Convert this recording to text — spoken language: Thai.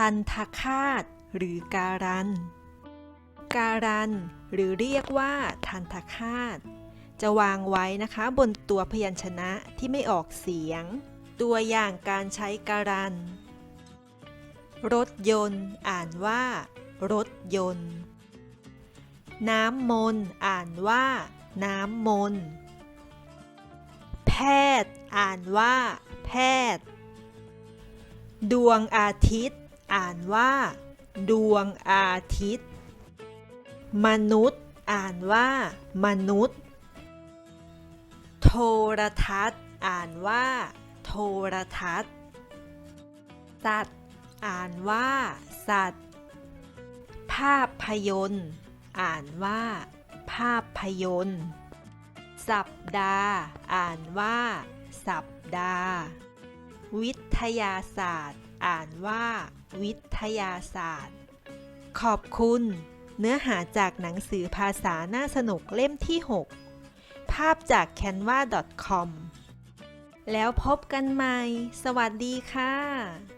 ทันทคาตหรือการัน การัน หรือเรียกว่าทันทคาตจะวางไว้นะคะบนตัวพยัญชนะที่ไม่ออกเสียง ตัวอย่างการใช้การัน รถยนต์ อ่านว่า รถยนต์ น้ำมนต์อ่านว่า น้ำมนต์ แพทย์ อ่านว่า แพทย์ ดวงอาทิตย์ อ่านว่า ดวงอาทิตย์ มนุษย์ อ่านว่า มนุษย์ โทรทัศน์ อ่านว่า โทรทัศน์ สัตว์ อ่านว่า สัตว์ ภาพยนตร์ อ่านว่า ภาพยนตร์ สัปดาห์ อ่านว่า สัปดาห์ วิทยาศาสตร์ อ่านว่า วิทยาศาสตร์ ขอบคุณ เนื้อหาจากหนังสือภาษาน่าสนุกเล่มที่ 6 ภาพจาก canva.com แล้วพบกันใหม่ สวัสดีค่ะ